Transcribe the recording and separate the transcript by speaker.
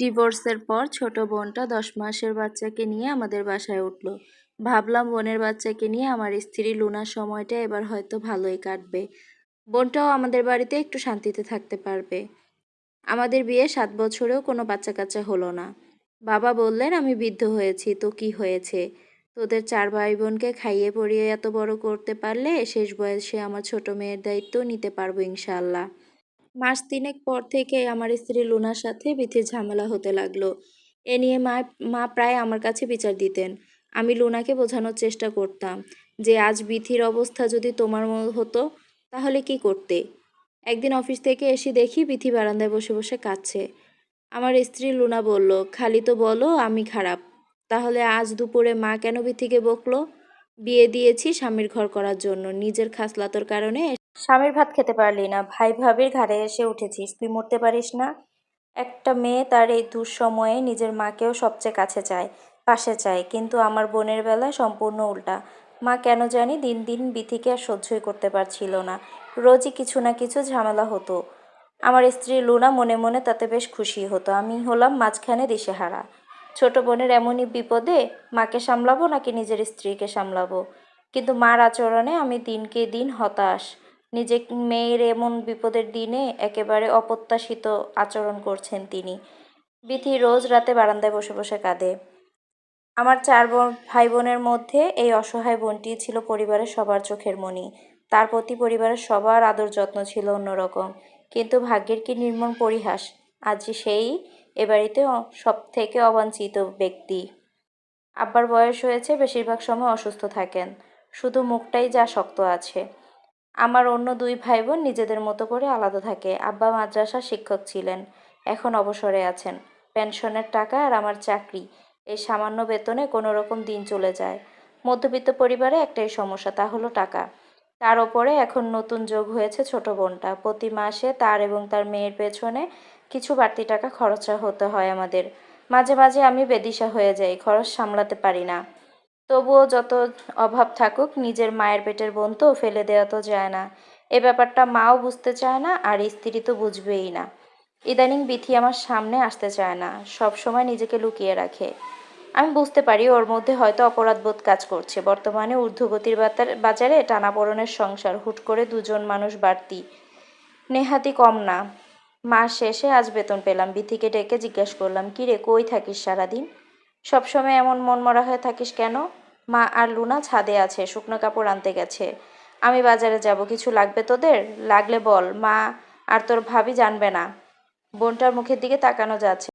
Speaker 1: ডিভোর্সের পর ছোট বোনটা দশ মাসের বাচ্চাকে নিয়ে আমাদের বাসায় উঠল। ভাবলাম বোনের বাচ্চাকে নিয়ে আমার স্ত্রী লুনার সময়টা এবার হয়তো ভালোই কাটবে। বোনটাও আমাদের বাড়িতে একটু শান্তিতে থাকতে পারবে। আমাদের বিয়ে সাত বছরেও কোনো বাচ্চা কাচ্চা হলো না। বাবা বললেন, আমি বৃদ্ধ হয়েছি, তো কি হয়েছে? তোদের চার ভাই বোনকে খাইয়ে পরিয়ে এত বড় করতে পারলে শেষ বয়সে আমার ছোট মেয়ের দায়িত্ব নিতে পারব ইনশাআল্লাহ। মাস তিনেক পর থেকে আমার স্ত্রী লুনার সাথে বিথির ঝামেলা হতে লাগল। এ নিয়ে মা মা প্রায় আমার কাছে বিচার দিতেন। আমি লুনাকে বোঝানোর চেষ্টা করতাম যে, আজ বিথির অবস্থা যদি তোমার হতো, তাহলে কি করতে? একদিন অফিস থেকে এসে দেখি বিথি বারান্দায় বসে বসে কাঁদছে। আমার স্ত্রী লুনা বলল, খালি তো বলো, আমি খারাপ। তাহলে আজ দুপুরে মা কেন বিথিকে বকলো? বিয়ে দিয়েছি স্বামীর ঘর করার জন্য। নিজের খাসলাতর কারণে স্বামীর ভাত খেতে পারলি না। ভাই ভাবির ঘাড়ে এসে উঠেছিস। তুই মরতে পারিস না। একটা মেয়ে তার এই দুঃসময়ে নিজের মাকেও সবচেয়ে কাছে চায়, পাশে চায়। কিন্তু আমার বোনের বেলায় সম্পূর্ণ উল্টা। মা কেন জানি দিন দিন বিথিকে আর সহ্যই করতে পারছিল না। রোজই কিছু না কিছু ঝামেলা হতো। আমার স্ত্রী লুনা মনে মনে তাতে বেশ খুশি হতো। আমি হলাম মাঝখানে দিশেহারা। ছোট বোনের এমনই বিপদে মাকে সামলাবো নাকি নিজের স্ত্রীকে সামলাবো? কিন্তু মার আচরণে আমি দিনকে দিন হতাশ। নিজে মেয়ের এমন বিপদের দিনে একেবারে অপ্রত্যাশিত আচরণ করছেন তিনি। বিথি রোজ রাতে বারান্দায় বসে বসে কাঁদে। আমার চার বোন, ভাই বোনের মধ্যে এই অসহায় বোনটি ছিল পরিবারের সবার চোখের মণি। তার প্রতি পরিবারের সবার আদর যত্ন ছিল অন্যরকম। কিন্তু ভাগ্যের কি নির্মম পরিহাস, আজ সেই এ বাড়িতে সব থেকে অবাঞ্ছিত ব্যক্তি। আব্বার বয়স হয়েছে, বেশিরভাগ সময় অসুস্থ থাকেন। শুধু মুখটাই যা শক্ত আছে। আমার অন্য দুই ভাই বোন নিজেদের মতো করে আলাদা থাকে। আব্বা মাদ্রাসার শিক্ষক ছিলেন, এখন অবসরে আছেন। পেনশনের টাকা আর আমার চাকরি, এই সামান্য বেতনে কোনো রকম দিন চলে যায়। মধ্যবিত্ত পরিবারে একটাই সমস্যা, তা হলো টাকা। তার ওপরে এখন নতুন যোগ হয়েছে ছোট বোনটা। প্রতি মাসে তার এবং তার মেয়ের পেছনে কিছু বাড়তি টাকা খরচা হতে হয় আমাদের। মাঝে মাঝে আমি বেদিশা হয়ে যাই, খরচ সামলাতে পারি না। তবুও যত অভাব থাকুক, নিজের মায়ের পেটের বোন তো ফেলে দেওয়া তো যায় না। এ ব্যাপারটা মাও বুঝতে চায় না, আর স্ত্রী তো বুঝবেই না। ইদানিং বিথি আমার সামনে আসতে চায় না সব সময় নিজেকে লুকিয়ে রাখে। আমি বুঝতে পারি ওর মধ্যে হয়তো অপরাধবোধ কাজ করছে। বর্তমানে ঊর্ধ্বগতির বাজারে টানাপোড়েনের সংসার, হুট করে দুজন মানুষ বাড়তি। নেহাতি কম না। মাস শেষে আজ বেতন পেলাম। বিথিকে ডেকে জিজ্ঞেস করলাম, কি রে, কই থাকিস সারাদিন? সবসময় এমন মনমরা হয়ে থাকিস কেন? মা আর লুনা ছাদে আছে, শুকনো কাপড় আনতে গেছে। আমি বাজারে যাব, কিছু লাগবে তোদের? লাগলে বল, মা আর তোর ভাবি জানবে না। বোনটার মুখের দিকে তাকানো যাচ্ছে।